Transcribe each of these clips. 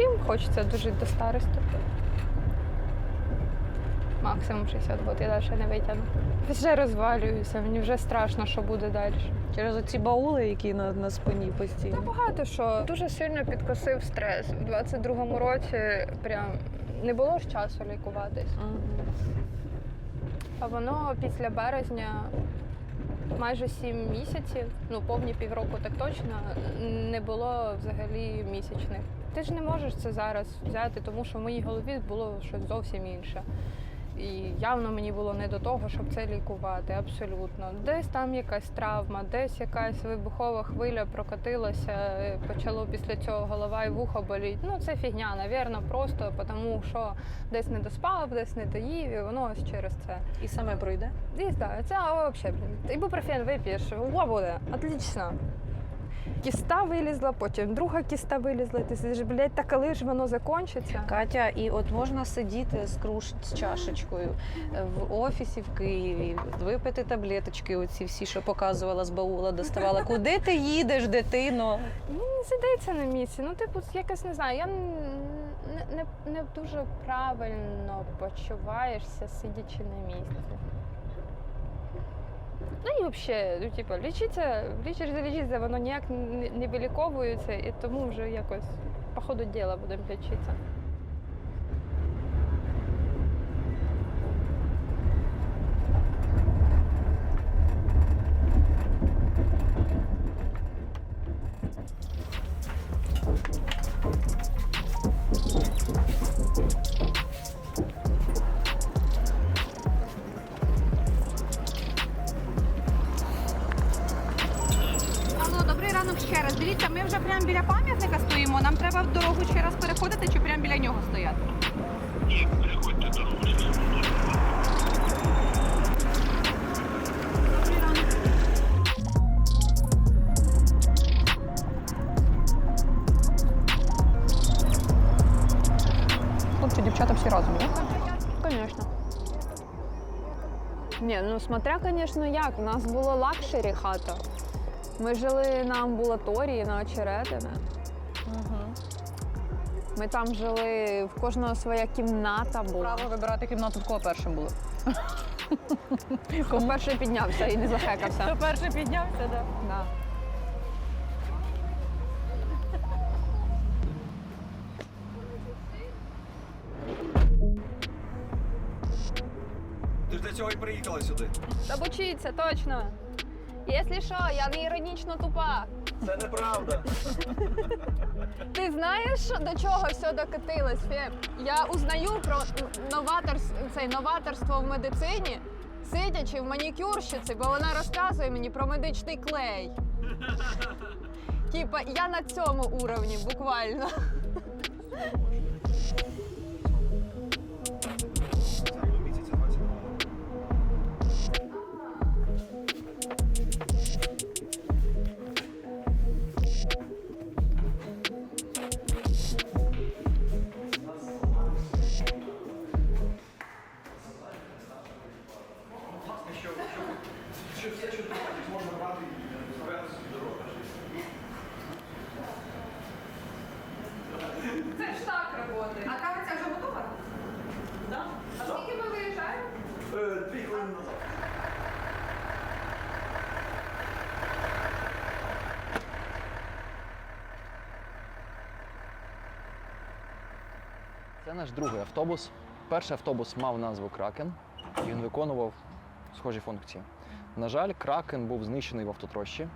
Всім хочеться дожити до старості. Максимум 60 років, я далі не витягну. Вже розвалююся, мені вже страшно, що буде далі. Через оці баули, які на, на спині постійно. Багато що дуже сильно підкосив стрес. У 22-му році прям не було ж часу лікуватись. Мгм. А воно після березня майже 7 місяців, ну повні півроку так точно, не було взагалі місячних. Ти ж не можеш це зараз взяти, тому що в моїй голові було щось зовсім інше. І явно мені було не до того, щоб це лікувати, абсолютно. Десь там якась травма, десь якась вибухова хвиля прокотилася, е, почало після цього голова і вухо боліть. Ну це фігня, навірно, просто тому що десь не доспав, десь не доїв, і воно ось через це. І саме пройде. Десь да, це взагалі, блін. Ібупрофен вип'єш, о, буде, отлично. Кіста вилізла, потім друга кіста вилізла. Ти сидиш, блядь, та коли ж воно закінчиться? Катя, і от можна сидіти з круш з чашечкою е, в офісі в Києві, випити таблеточки, оці всі, що показувала з баула, доставала. Куди ти їдеш, дитино? Ну, не сидиться на місці. Ну, типу, якось не знаю. Я не, не, не дуже правильно почуваєшся, сидячи на місці. Ну і взагалі, ну, типу, лічиться, лічиш, лічиться, воно ніяк не, виліковується, і тому вже якось по ходу діла будемо лічитися. Ну смотря, звісно, як. У нас було лакшері хата. Ми жили на амбулаторії, на очеретине. Ми там жили, в кожного своя кімната була. Право вибирати кімнату, в кого першим було. Хто перший піднявся і не захекався. перший піднявся, так. Да. Приїхала сюди. Обучіться, точно. Якщо що, я не іронічно тупа. Це неправда. Ти знаєш, до чого все докотилось, Феб? Я узнаю про новаторс... цей новаторство в медицині, сидячи в манікюрщиці, бо вона розказує мені про медичний клей. Типа, я на цьому уровні буквально. Наш другий автобус. Перший автобус мав назву Кракен, і він виконував схожі функції. На жаль, Кракен був знищений в автотрощі.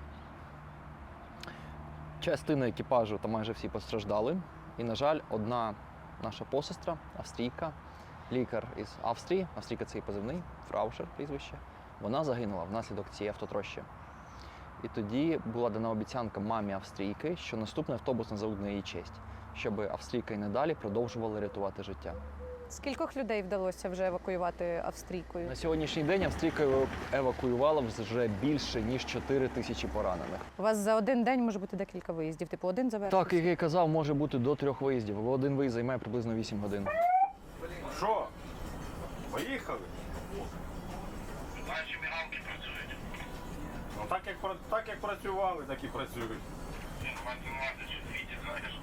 Частина екіпажу та майже всі постраждали. І, на жаль, одна наша посестра, австрійка, лікар із Австрії, австрійка це її позивний, Фраушер прізвище, вона загинула внаслідок цієї автотрощі. І тоді була дана обіцянка мамі австрійки, що наступний автобус назовуть на її честь, щоб австрійка і надалі продовжувала рятувати життя. Скількох людей вдалося вже евакуювати австрійкою? На сьогоднішній день австрійка евакуювала вже більше ніж 4 тисячі поранених. У вас за один день може бути декілька виїздів, типу один завершився? Так, як я казав, може бути до трьох виїздів, бо один виїзд займає приблизно 8 годин. Що? Поїхали? Наші мігалки працюють. Ну так як, так як працювали, так і працюють. Математичні знаєш.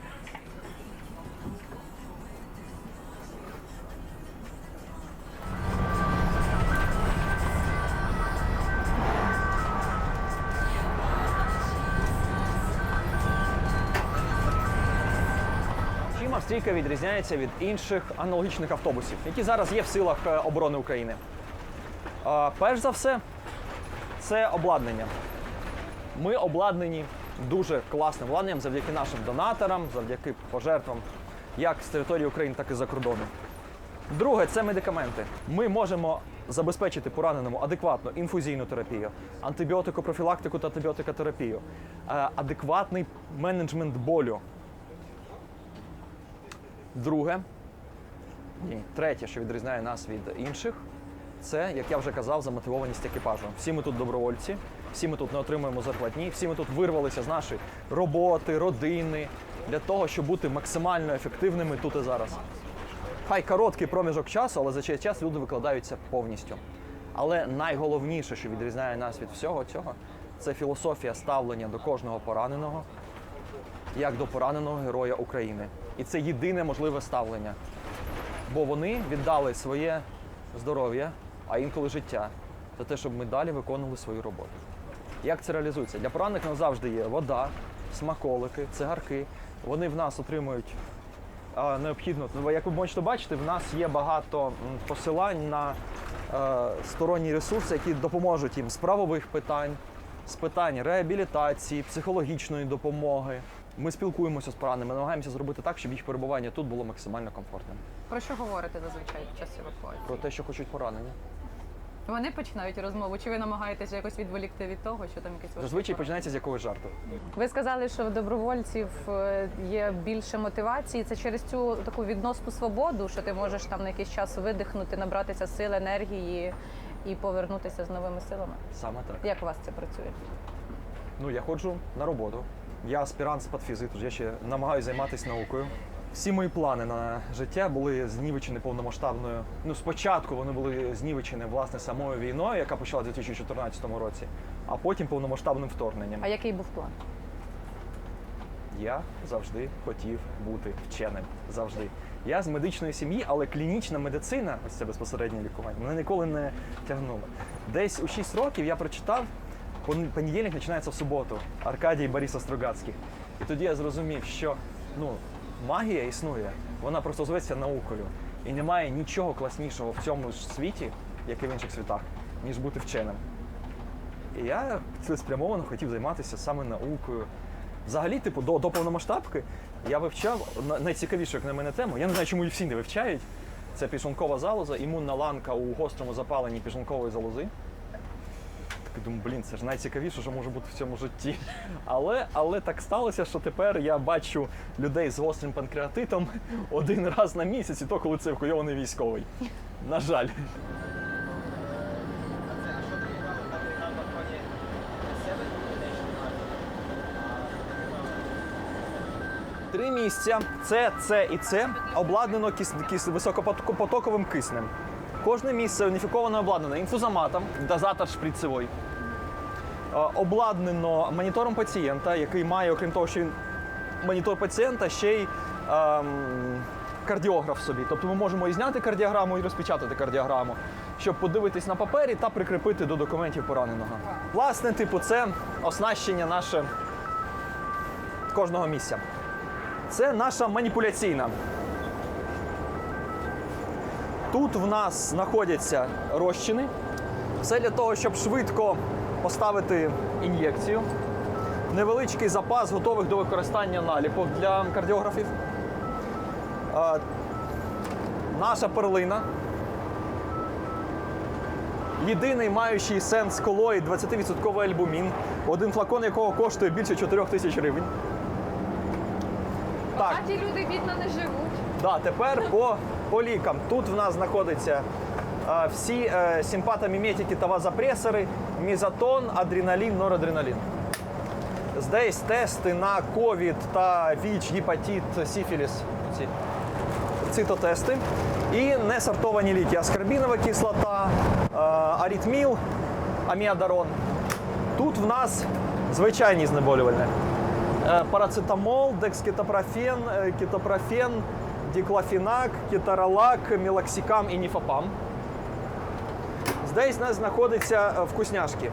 Австрійка відрізняється від інших аналогічних автобусів, які зараз є в силах е, оборони України. Перш за все, це обладнання. Ми обладнані дуже класним обладнанням завдяки нашим донаторам, завдяки пожертвам як з території України, так і за кордону. Друге це медикаменти. Ми можемо забезпечити пораненому адекватну інфузійну терапію, антибіотикопрофілактику та антибіотикотерапію, е, адекватний менеджмент болю. Друге, ні, третє, що відрізняє нас від інших, це, як я вже казав, замотивованість екіпажу. Всі ми тут добровольці, всі ми тут не отримуємо зарплатні, всі ми тут вирвалися з нашої роботи, родини для того, щоб бути максимально ефективними тут і зараз. Хай короткий проміжок часу, але за цей час люди викладаються повністю. Але найголовніше, що відрізняє нас від всього цього, це філософія ставлення до кожного пораненого як до пораненого героя України. І це єдине можливе ставлення. Бо вони віддали своє здоров'я, а інколи життя, за те, щоб ми далі виконували свою роботу. Як це реалізується? Для поранених нам завжди є вода, смаколики, цигарки. Вони в нас отримують а, необхідно. Ну, Як ви можете бачити, в нас є багато посилань на е, сторонні ресурси, які допоможуть їм з правових питань, з питань реабілітації, психологічної допомоги. Ми спілкуємося з пораненими, намагаємося зробити так, щоб їх перебування тут було максимально комфортним. Про що говорите зазвичай під час евакуації? Про те, що хочуть поранені. Вони починають розмову, чи ви намагаєтеся якось відволікти від того, що там якесь Зазвичай починається з якогось жарту. Ви сказали, що в добровольців е, є більше мотивації. Це через цю таку відносну свободу, що ти можеш там на якийсь час видихнути, набратися сил, енергії і повернутися з новими силами. Саме так. Як у вас це працює? Ну, я ходжу на роботу. Я аспірант з патфізи, тож я ще намагаюся займатися наукою. Всі мої плани на життя були знівечені повномасштабною. Ну, спочатку вони були знівечені власне самою війною, яка почалася у 2014 році, а потім повномасштабним вторгненням. А який був план? Я завжди хотів бути вченим. Завжди. Я з медичної сім'ї, але клінічна медицина, ось це безпосереднє лікування, мене ніколи не тягнуло. Десь у 6 років я прочитав «Пон- понедільник починається в суботу Аркадій Бориса Стругацьких. І тоді я зрозумів, що ну, магія існує, вона просто зветься наукою. І немає нічого класнішого в цьому ж світі, як і в інших світах, ніж бути вченим. І я цілеспрямовано хотів займатися саме наукою. Взагалі, типу, до, до повномасштабки я вивчав найцікавішу, як на мене, тему. Я не знаю, чому її всі не вивчають. Це пішлункова залоза, імунна ланка у гострому запаленні пішлункової залози. Так думаю, блін, це ж найцікавіше, що може бути в цьому житті. Але, але так сталося, що тепер я бачу людей з гострим панкреатитом один раз на місяць, і то коли це евакуйований військовий. На жаль. Три місця С, С і С обладнано кис, кис, високопотоковим киснем. Кожне місце уніфіковано обладнано інфузоматом, дозатор шприцевий. Е, Обладнано монітором пацієнта, який має, окрім того, що він монітор пацієнта, ще й ем, кардіограф собі. Тобто ми можемо і зняти кардіограму, і розпечатати кардіограму, щоб подивитись на папері та прикріпити до документів пораненого. Власне, типу, це оснащення наше кожного місця. Це наша маніпуляційна. Тут в нас знаходяться розчини. Все для того, щоб швидко поставити ін'єкцію. Невеличкий запас готових до використання наліпок для кардіографів. Наша перлина. Єдиний маючий сенс колоїд 20% альбумін, один флакон якого коштує більше 4 тисяч гривень. Так. ті люди бідно не живуть. Да, тепер по, по лікам. Тут в нас знаходяться е, всі е, симпатоміметики та вазопресори, мізотон, адреналін, норадреналін. Здесь тести на ковід та ВІЧ, гепатит, сіфіліс. Ці цитотести. І несортовані ліки. Аскорбінова кислота, е, аритміл, аміадарон. Тут в нас звичайні знеболювальні. Е, Парацетамол, декскетопрофен, е, кетопрофен, диклофенак, кетаролак, мелоксикам і ніфопам. Здесь у нас знаходяться е, вкусняшки.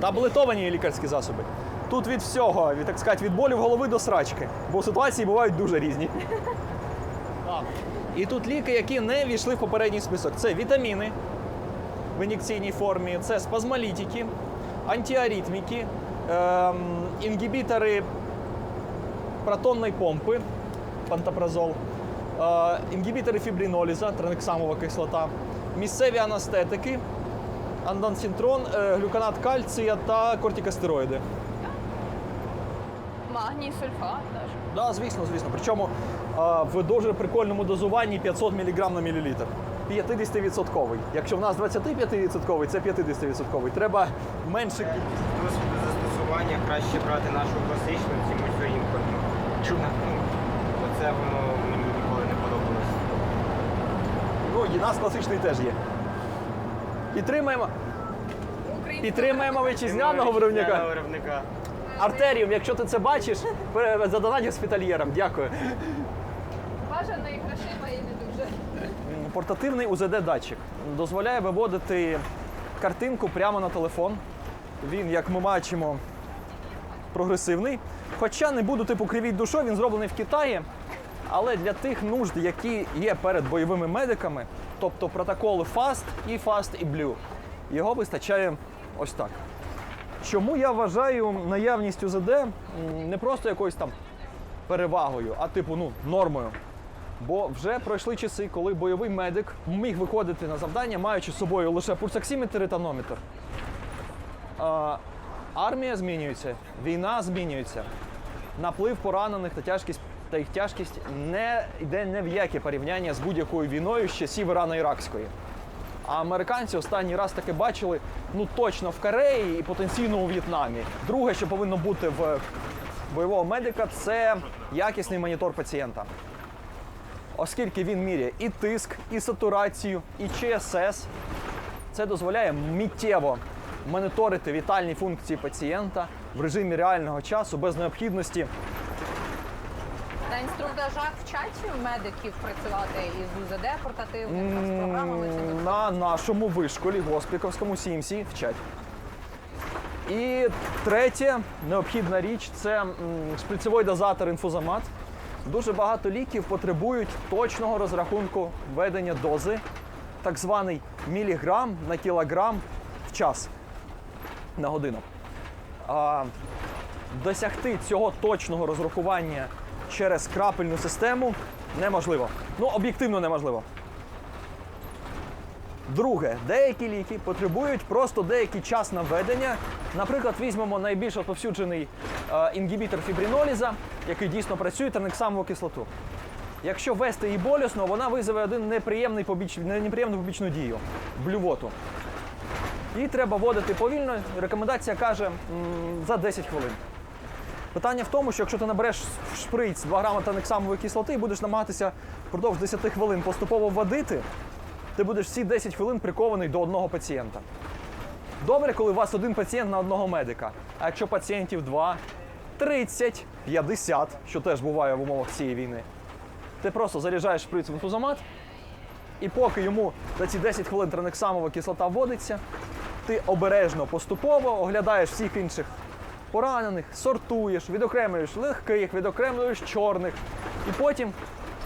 Таблетовані лікарські засоби. Тут від всього, від, так сказати, від болю в голови до срачки. Бо ситуації бувають дуже різні. І тут ліки, які не війшли в попередній список. Це вітаміни в ін'єкційній формі, це спазмолітики, антиаритміки, ем, інгібітори протонної помпи, пантопразол, е, інгібітори фібриноліза, транексамова кислота, місцеві анестетики, андансінтрон, е, глюканат кальція та кортикостероїди. Магній, сульфат теж. Да, звісно, звісно. Причому а, в дуже прикольному дозуванні 500 мг на мілілітр. 50-відсотковий. Якщо в нас 25-відсотковий, це 50-відсотковий. Треба менше кількість. Досвіду застосування краще брати нашу класичну, цю Чому? Ну, оце воно мені ніколи не подобалося. Ну, і нас класичний теж є. Підтримаємо, підтримаємо вітчизняного виробника. Виробника. Артеріум, якщо ти це бачиш, задонать госпітальєрам. Дякую. Бажано і грошима, і не дуже. Портативний УЗД-датчик дозволяє виводити картинку прямо на телефон. Він, як ми бачимо, прогресивний. Хоча не буду типу кривіть душою, він зроблений в Китаї. Але для тих нужд, які є перед бойовими медиками, тобто протоколи FAST і FAST і Blue, його вистачає ось так. Чому я вважаю наявність УЗД не просто якоюсь там перевагою, а типу ну, нормою. Бо вже пройшли часи, коли бойовий медик міг виходити на завдання, маючи з собою лише пульсоксиметр і тонометр. А, армія змінюється, війна змінюється. Наплив поранених та тяжкість та їх тяжкість не йде ні в яке порівняння з будь-якою війною з часів Ірано-Іракської. А американці останній раз таки бачили ну точно в Кореї і потенційно у В'єтнамі. Друге, що повинно бути в бойового медика, це якісний монітор пацієнта оскільки він міряє і тиск, і сатурацію, і ЧСС. Це дозволяє миттєво моніторити вітальні функції пацієнта в режимі реального часу без необхідності. На інструктажах вчать медиків працювати із УЗД портативним там, з програмами. На нашому вишколі госпіковському CMC вчать. І третє, необхідна річ це м, шприцевий дозатор інфузомат. Дуже багато ліків потребують точного розрахунку введення дози, так званий міліграм на кілограм в час на годину. А, досягти цього точного розрахування через крапельну систему неможливо. Ну, об'єктивно неможливо. Друге, деякі ліки потребують просто деякий час на введення. Наприклад, візьмемо найбільш розповсюджений е, інгібітор фібриноліза, який дійсно працює, тернексамову кислоту. Якщо ввести її болісно, вона визове один неприємний побіч... неприємну побічну дію блювоту. Її треба вводити повільно. Рекомендація каже за 10 хвилин. Питання в тому, що якщо ти набереш в шприц 2 грами танексамової кислоти і будеш намагатися впродовж 10 хвилин поступово вводити, ти будеш всі 10 хвилин прикований до одного пацієнта. Добре, коли у вас один пацієнт на одного медика. А якщо пацієнтів 2, 30, 50, що теж буває в умовах цієї війни, ти просто заряджаєш шприц в інфузомат, і поки йому за ці 10 хвилин транексамова кислота вводиться, ти обережно поступово оглядаєш всіх інших поранених, сортуєш, відокремлюєш легких, відокремлюєш чорних. І потім,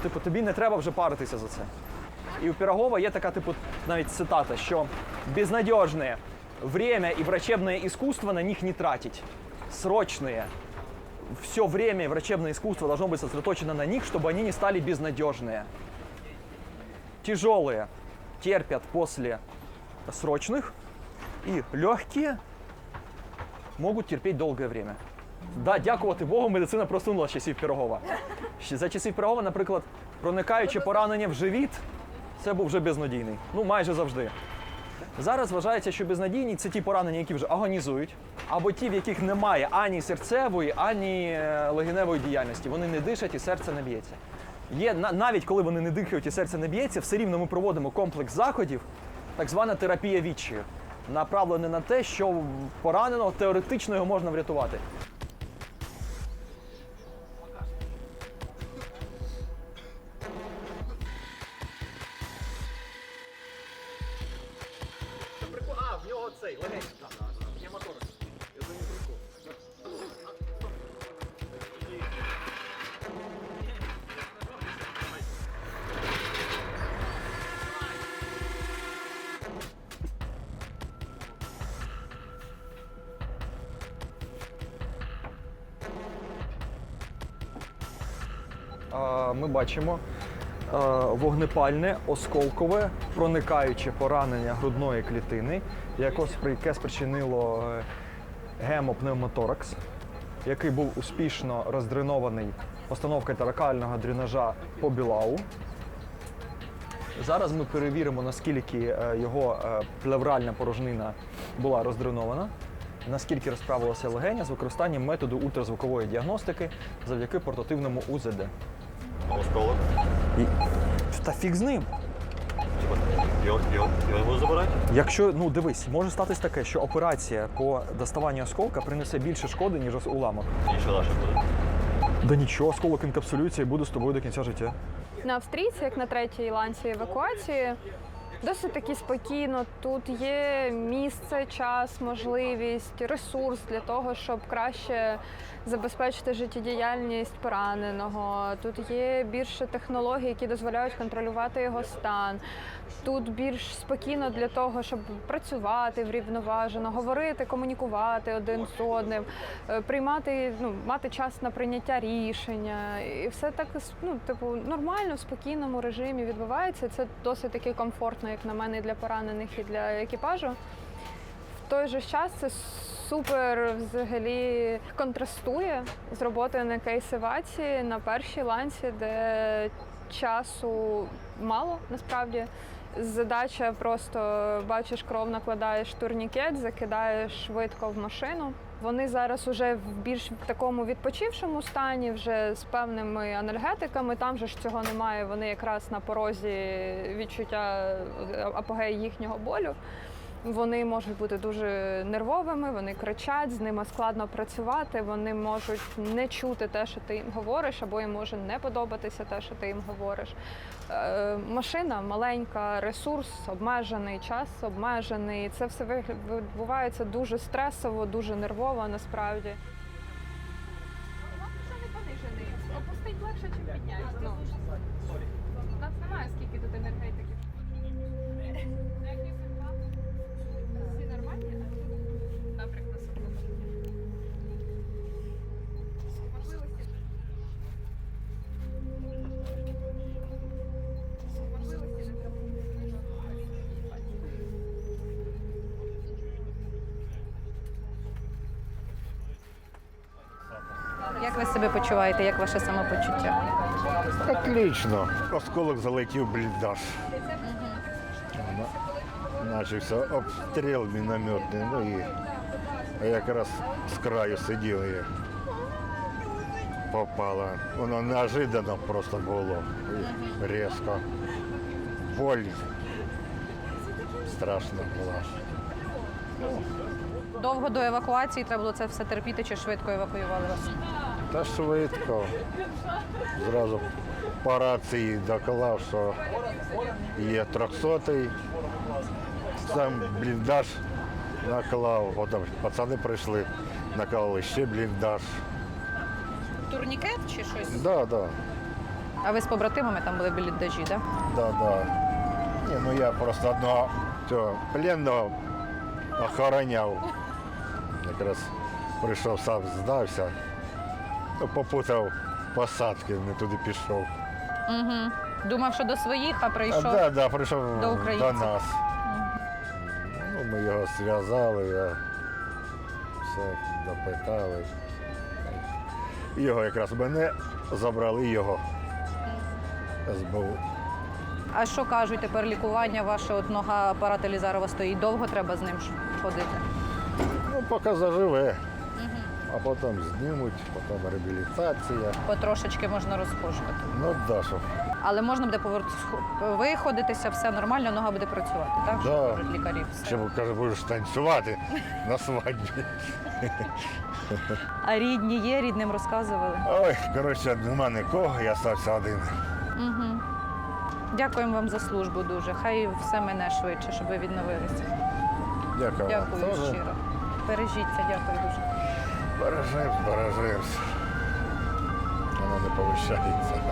типу, тобі не треба вже паритися за це. І у Пирогова є така, типу, навіть цитата, що безнадежне время и врачебное искусство на них не тратить. Срочные. Все время и врачебное искусство должно быть сосредоточено на них, чтобы они не стали безнадежные. Тяжелые терпят после срочных, и легкие могут терпеть долгое время. Да, дякувати Богу, медицина просунула з часів Пирогова. Ще За часів Пирогова, наприклад, проникаюче поранення в живіт, це був вже безнадійний. Ну, майже завжди. Зараз вважається, що безнадійні це ті поранення, які вже агонізують, або ті, в яких немає ані серцевої, ані е, легеневої діяльності. Вони не дишать і серце не б'ється. Є на- навіть коли вони не дихають і серце не б'ється, все рівно ми проводимо комплекс заходів, так звана терапія відчаю, направлена на те, що пораненого теоретично його можна врятувати. Бачимо е, вогнепальне, осколкове, проникаюче поранення грудної клітини, яке спричинило е, гемопневмоторакс, який був успішно роздренований постановкою таракального дренажа по білау. Зараз ми перевіримо, наскільки е, його плевральна порожнина була роздренована, наскільки розправилася легеня з використанням методу ультразвукової діагностики завдяки портативному УЗД. Осколок. Та фіг з ним. Його, його, його забирати? Якщо ну дивись, може статись таке, що операція по доставанню осколка принесе більше шкоди, ніж уламок. І що далі буде? Да нічого, осколок інкапсулюється і буде з тобою до кінця життя. На австрійці, як на третій ланці евакуації, досить таки спокійно. Тут є місце, час, можливість, ресурс для того, щоб краще забезпечити життєдіяльність пораненого. Тут є більше технологій, які дозволяють контролювати його стан. Тут більш спокійно для того, щоб працювати врівноважено, говорити, комунікувати один з одним, е, приймати, ну, мати час на прийняття рішення. І все так ну, типу, нормально, в спокійному режимі відбувається. Це досить таки комфортно, як на мене, і для поранених, і для екіпажу. В той же час це супер взагалі контрастує з роботою на кейсивації на першій ланці, де часу мало насправді. Задача просто бачиш кров, накладаєш турнікет, закидаєш швидко в машину. Вони зараз уже в більш такому відпочившому стані, вже з певними анальгетиками. Там же ж цього немає. Вони якраз на порозі відчуття апогею їхнього болю. Вони можуть бути дуже нервовими, вони кричать, з ними складно працювати. Вони можуть не чути те, що ти їм говориш, або їм може не подобатися те, що ти їм говориш. Е, машина маленька, ресурс обмежений, час обмежений. Це все відбувається дуже стресово, дуже нервово насправді. Опустить легше, ніж підняти. Себе почуваєте? Як ваше самопочуття? Отлично. Осколок залетів в бліндаж. На- Начався обстріл мінометний, ну і а якраз з краю сидів і попало. Воно неожиданно просто було. І різко. Боль страшна була. Довго до евакуації треба було це все терпіти чи швидко евакуювали вас? Та швидко. Зразу по рації доклав, що є 300-й. Сам бліндаж наклав. Потім пацани прийшли, наклали ще бліндаж. Турнікет чи щось? Да, да, А ви з побратимами там були бліндажі, так? да, да. Ні, ну я просто одного цього пленного охороняв. Якраз прийшов, сам здався, попутав посадки, не туди пішов. Угу. Думав, що до своїх, а А, прийшов. да, да, прийшов до до, нас. Ну, ми його зв'язали, я все допитали. Його якраз мене забрали його. СБУ. А що кажуть тепер лікування ваше? От нога параталізарова стоїть. Довго треба з ним ходити? Ну, поки заживе. А потім знімуть, потім реабілітація. Потрошечки можна розхожувати. Ну, да, що. Але можна буде повер... виходитися, все нормально, нога буде працювати, так? Що кажуть лікарі. Все. Ще каже, будеш танцювати на свадьбі. А рідні є, рідним розказували. Ой, коротше, нема нікого, я стався один. Угу. Дякуємо вам за службу дуже. Хай все мене швидше, щоб ви відновилися. Дякую. Дякую щиро. Бережіться, дякую дуже. Бережемось, бережемось. Воно не повищається.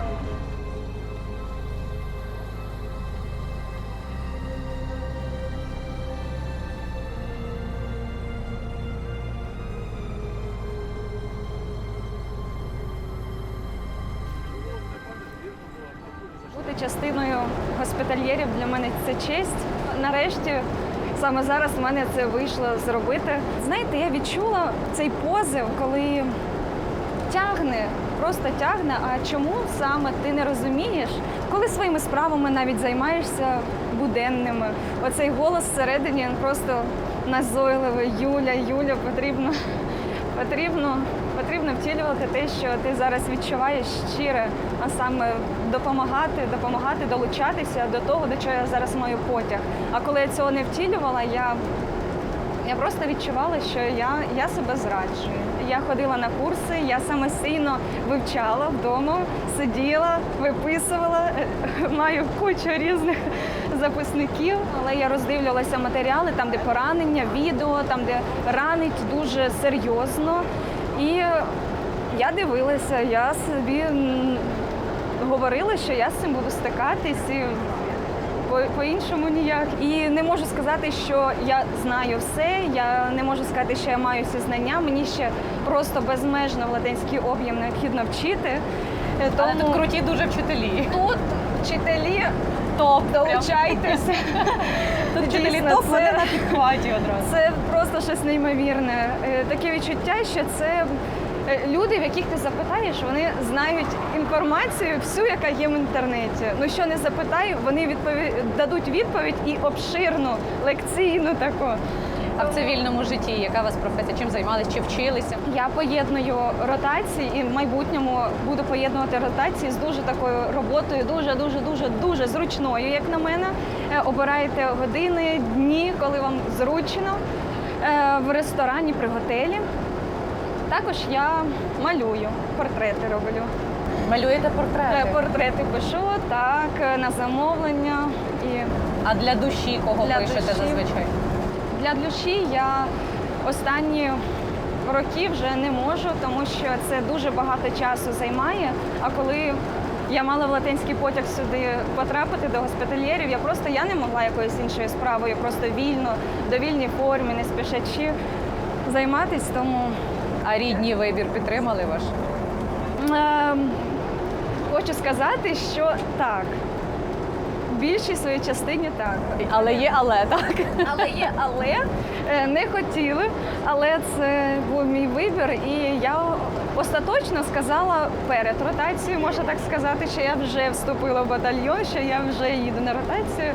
частиною госпітальєрів для мене це честь. Нарешті, саме зараз в мене це вийшло зробити. Знаєте, я відчула цей позив, коли тягне, просто тягне. А чому саме ти не розумієш, коли своїми справами навіть займаєшся буденними? Оцей голос всередині він просто назойливий. Юля, Юля, потрібно, потрібно, потрібно втілювати те, що ти зараз відчуваєш щире, а саме допомагати, допомагати долучатися до того, до чого я зараз маю потяг. А коли я цього не втілювала, я я просто відчувала, що я, я себе зраджую. Я ходила на курси, я самостійно вивчала вдома, сиділа, виписувала, маю кучу різних записників, але я роздивлювалася матеріали, там, де поранення, відео, там, де ранить дуже серйозно. І я дивилася, я собі говорила, що я з цим буду стикатись. І по- по-іншому ніяк. І не можу сказати, що я знаю все. Я не можу сказати, що я маю всі знання. Мені ще просто безмежно в латинський об'єм необхідно вчити. Е, Але тут круті дуже вчителі. тут вчителі Топ, долучайтеся. Тут вчителі топ, це- вони на підхваті одразу. Це просто щось неймовірне. Е, Таке відчуття, що це е, люди, в яких ти запитаєш, вони знають інформацію всю, яка є в інтернеті. Ну що не запитаю, вони відпові... дадуть відповідь і обширну, лекційну таку. А в цивільному житті яка у вас професія? Чим займалися? Чи вчилися? Я поєдную ротації і в майбутньому буду поєднувати ротації з дуже такою роботою, дуже, дуже, дуже, дуже зручною, як на мене. Е, Обираєте години, дні, коли вам зручно е, в ресторані при готелі. Також я малюю, портрети роблю. Малюєте Е, портрети. Портрети пишу так, на замовлення. І А для душі кого Для пишете душі. зазвичай? Для душі я останні роки вже не можу, тому що це дуже багато часу займає. А коли я мала в латинський потяг сюди потрапити до госпітальєрів, я просто я не могла якоюсь іншою справою, просто вільно, довільній формі, не спішачи займатися. Тому А рідні вибір підтримали ваш? ем, хочу сказати, що так. Більшій своїй частині так. Але є але, так? Але є але Е, не хотіли, але це був мій вибір, і я остаточно сказала перед ротацією, можна так сказати, що я вже вступила в батальйон, що я вже їду на ротацію.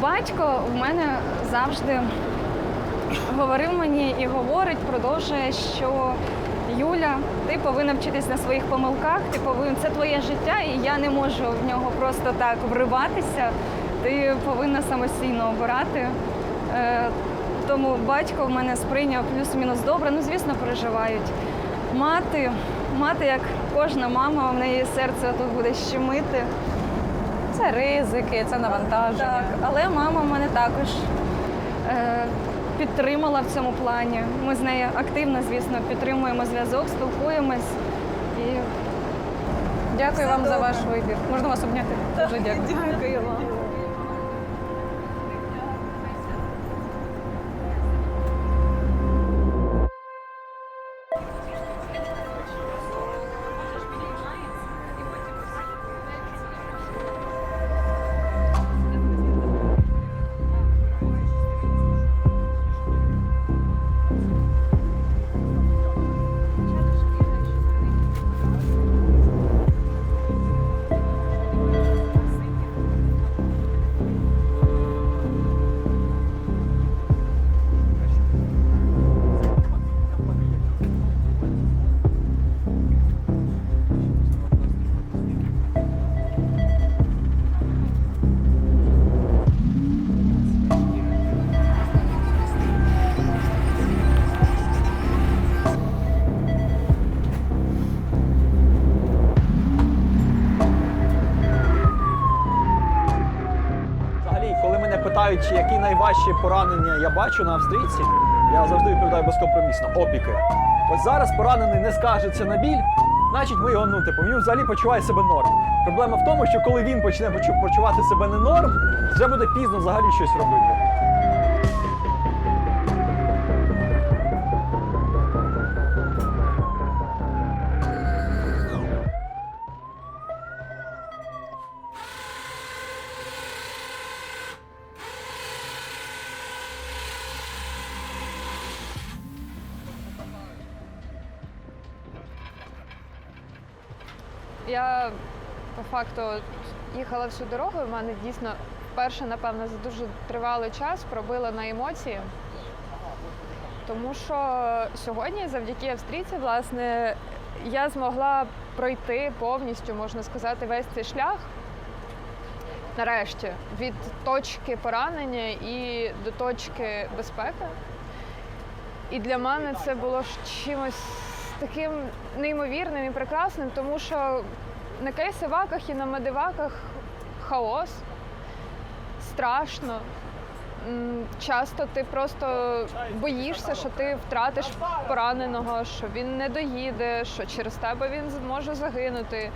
Батько в мене завжди говорив мені і говорить, продовжує, що Юля, ти повинна вчитись на своїх помилках, ти повинен це твоє життя, і я не можу в нього просто так вриватися. Ти повинна самостійно обирати. Е, Тому батько в мене сприйняв плюс-мінус добре. Ну, звісно, переживають. Мати, мати, як кожна мама, в неї серце тут буде щемити. Це ризики, це навантаження. Так, але мама в мене також е, підтримала в цьому плані. Ми з нею активно, звісно, підтримуємо зв'язок, спілкуємось. І Дякую вам за ваш вибір. Можна вас обняти? Дуже дякую. дякую вам. Найважчі поранення я бачу на австрійці, я завжди відповідаю безкомпромісно опіки. Ось зараз поранений не скажеться на біль, значить ми його, ну, типу, він взагалі почуває себе норм. Проблема в тому, що коли він почне почу- почувати себе не норм, вже буде пізно взагалі щось робити. По їхала всю дорогу, в мене дійсно вперше, напевно, за дуже тривалий час пробила на емоції. Тому що сьогодні, завдяки австрійці, власне, я змогла пройти повністю, можна сказати, весь цей шлях. Нарешті, від точки поранення і до точки безпеки. І для мене це було чимось таким неймовірним і прекрасним, тому що на кейсиваках і на медиваках хаос, страшно. Часто ти просто боїшся, що ти втратиш пораненого, що він не доїде, що через тебе він зможе загинути,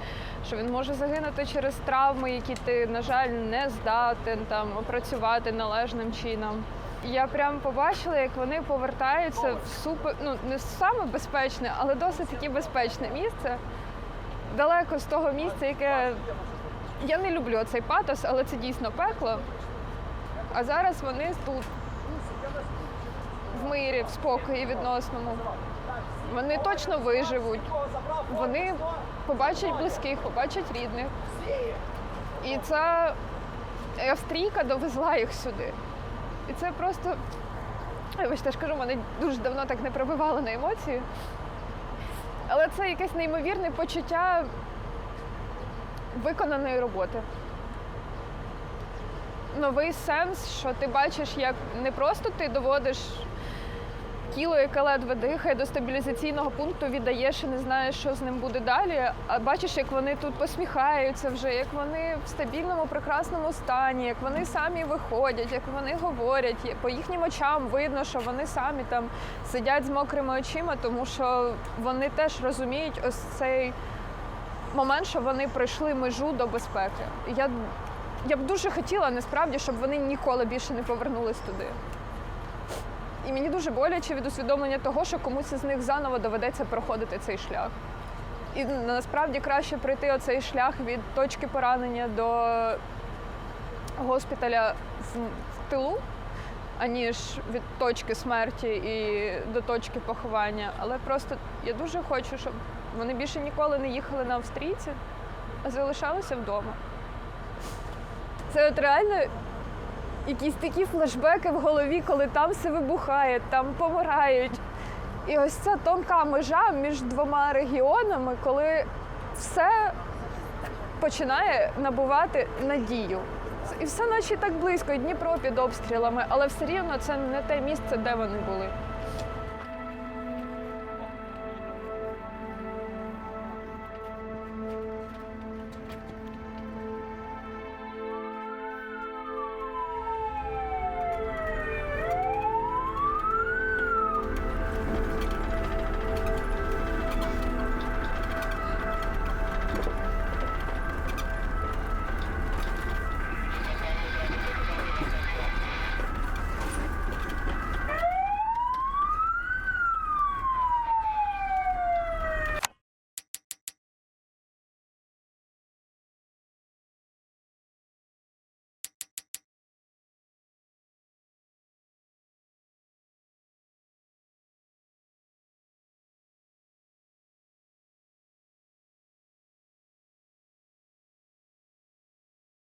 що він може загинути через травми, які ти, на жаль, не здатен там опрацювати належним чином. Я прям побачила, як вони повертаються в супер, ну не саме безпечне, але досить таки безпечне місце. Далеко з того місця, яке я не люблю цей патос, але це дійсно пекло. А зараз вони тут, в мирі, в спокої відносному. Вони точно виживуть. Вони побачать близьких, побачать рідних. І ця австрійка довезла їх сюди. І це просто. Вибачте, ж кажу, мене дуже давно так не пробивало на емоції. Але це якесь неймовірне почуття виконаної роботи. Новий сенс, що ти бачиш, як не просто ти доводиш тіло, яке ледве дихає до стабілізаційного пункту, віддаєш і не знаєш, що з ним буде далі. А бачиш, як вони тут посміхаються вже, як вони в стабільному, прекрасному стані, як вони самі виходять, як вони говорять. По їхнім очам видно, що вони самі там сидять з мокрими очима, тому що вони теж розуміють ось цей момент, що вони пройшли межу до безпеки. Я, я б дуже хотіла насправді, щоб вони ніколи більше не повернулись туди. І мені дуже боляче від усвідомлення того, що комусь із них заново доведеться проходити цей шлях. І насправді краще пройти оцей шлях від точки поранення до госпіталя в, в тилу, аніж від точки смерті і до точки поховання. Але просто я дуже хочу, щоб вони більше ніколи не їхали на австрійці, а залишалися вдома. Це от реально якісь такі флешбеки в голові, коли там все вибухає, там помирають. І ось ця тонка межа між двома регіонами, коли все починає набувати надію. І все наче так близько, Дніпро під обстрілами, але все рівно це не те місце, де вони були.